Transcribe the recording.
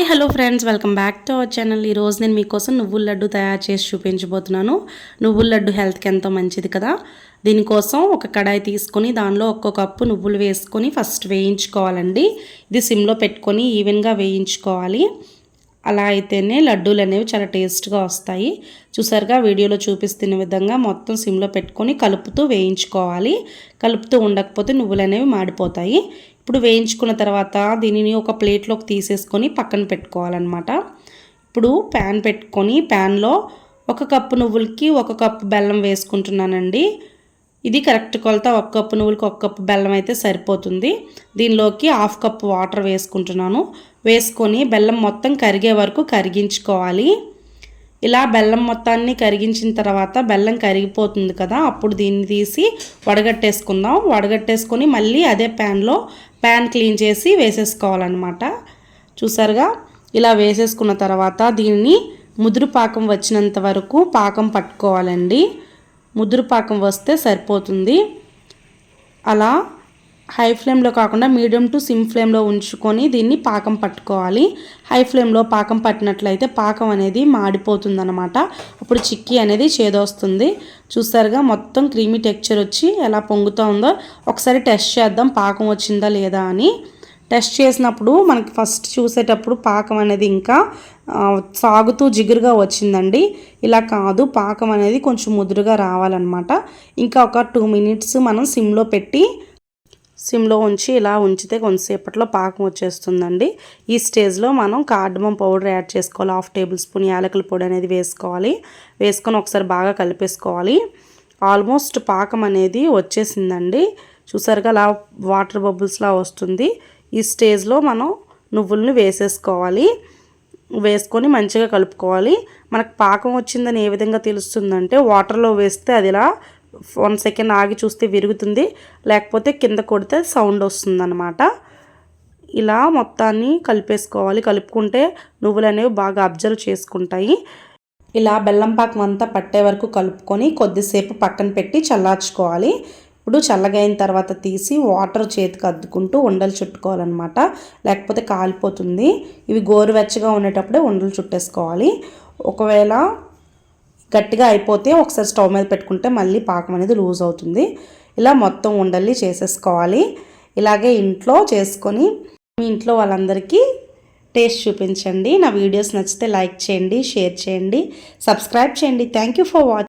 Hi hello friends welcome back to our channel ఈరోజు నేను మీకోసం నువ్వుల లడ్డు తయారు చేసి చూపించబోతున్నాను. నువ్వుల లడ్డు హెల్త్కి ఎంతో మంచిది కదా? దీనికోసం ఒక కడాయి తీసుకొని దానిలో ఒక్కొక్క కప్పు నువ్వులు వేసుకొని ఫస్ట్ వేయించుకోవాలండి. ఇది సిమ్లో పెట్టుకొని ఈవెన్గా వేయించుకోవాలి. అలా అయితేనే లడ్డూలు అనేవి చాలా టేస్ట్గా వస్తాయి. చూసారుగా వీడియోలో చూపిస్తున్న విధంగా మొత్తం సిమ్లో పెట్టుకొని కలుపుతూ వేయించుకోవాలి. కలుపుతూ ఉండకపోతే నువ్వులు అనేవి మాడిపోతాయి. ఇప్పుడు వేయించుకున్న తర్వాత దీనిని ఒక ప్లేట్లోకి తీసేసుకొని పక్కన పెట్టుకోవాలన్నమాట. ఇప్పుడు ప్యాన్ పెట్టుకొని ప్యాన్లో ఒక కప్పు నువ్వులకి ఒక కప్పు బెల్లం వేసుకుంటున్నానండి. ఇది కరెక్ట్ కొలత ఒక కప్పు నువ్వులకి ఒక కప్పు బెల్లం అయితే సరిపోతుంది. దీనిలోకి హాఫ్ కప్పు వాటర్ వేసుకుంటున్నాను. వేసుకొని బెల్లం మొత్తం కరిగే వరకు కరిగించుకోవాలి. ఇలా బెల్లం మొత్తాన్ని కరిగించిన తర్వాత బెల్లం కరిగిపోతుంది కదా అప్పుడు దీన్ని తీసి వడగట్టేసుకుందాం. వడగట్టేసుకొని మళ్ళీ అదే ప్యాన్లో ప్యాన్ క్లీన్ చేసి వేసేసుకోవాలన్నమాట. చూసారుగా? ఇలా వేసేసుకున్న తర్వాత దీనిని ముదురు పాకం వచ్చినంత వరకు పాకం పట్టుకోవాలండి. ముదురు పాకం వస్తే సరిపోతుంది. అలా హై ఫ్లేమ్లో కాకుండా మీడియం టు సిమ్ ఫ్లేమ్లో ఉంచుకొని దీన్ని పాకం పట్టుకోవాలి. హై ఫ్లేమ్లో పాకం పట్టినట్లయితే పాకం అనేది మాడిపోతుంది అనమాట అప్పుడు చిక్కీ అనేది చేదొస్తుంది. చూసారుగా మొత్తం క్రీమీ టెక్చర్ వచ్చి ఎలా పొంగుతూ ఉందో ఒకసారి టెస్ట్ చేద్దాం పాకం వచ్చిందా లేదా అని. టెస్ట్ చేసినప్పుడు మనకి ఫస్ట్ చూసేటప్పుడు పాకం అనేది ఇంకా సాగుతూ జిగురుగా వచ్చిందండి. ఇలా కాదు పాకం అనేది కొంచెం ముదురుగా రావాలన్నమాట. ఇంకా ఒక టూ మినిట్స్ మనం సిమ్లో పెట్టి సిమ్లో ఉంచి ఇలా ఉంచితే కొంతసేపట్లో పాకం వచ్చేస్తుందండి. ఈ స్టేజ్లో మనం కార్డమం పౌడర్ యాడ్ చేసుకోవాలి. హాఫ్ టేబుల్ స్పూన్ యాలకుల పొడి అనేది వేసుకోవాలి. వేసుకొని ఒకసారి బాగా కలిపేసుకోవాలి. ఆల్మోస్ట్ పాకం అనేది వచ్చేసిందండి. చూసారుగా అలా వాటర్ బబుల్స్లా వస్తుంది. ఈ స్టేజ్లో మనం నువ్వులను వేసేసుకోవాలి. వేసుకొని మంచిగా కలుపుకోవాలి. మనకు పాకం వచ్చిందని ఏ విధంగా తెలుస్తుందంటే వాటర్లో వేస్తే అది ఇలా వన్ సెకండ్ ఆగి చూస్తే విరుగుతుంది. లేకపోతే కింద కొడితే సౌండ్ వస్తుందన్నమాట. ఇలా మొత్తాన్ని కలిపేసుకోవాలి. కలుపుకుంటే నువ్వులు అనేవి బాగా అబ్జర్వ్ చేసుకుంటాయి. ఇలా బెల్లం పాకం అంతా పట్టే వరకు కలుపుకొని కొద్దిసేపు పక్కన పెట్టి చల్లార్చుకోవాలి. ఇప్పుడు చల్లగైన తర్వాత తీసి వాటర్ చేతికి అద్దుకుంటూ ఉండలు చుట్టుకోవాలన్నమాట. లేకపోతే కాలిపోతుంది. ఇవి గోరువెచ్చగా ఉండేటప్పుడే ఉండలు చుట్టేసుకోవాలి. ఒకవేళ గట్టిగా అయిపోతే ఒకసారి స్టవ్ మీద పెట్టుకుంటే మళ్ళీ పాకం అనేది లూజ్ అవుతుంది. ఇలా మొత్తం ఉండల్లి చేసేసుకోవాలి. ఇలాగే ఇంట్లో చేసుకొని మీ ఇంట్లో వాళ్ళందరికీ టేస్ట్ చూపించండి. నా వీడియోస్ నచ్చితే లైక్ చేయండి షేర్ చేయండి సబ్స్క్రైబ్ చేయండి. Thank you for watching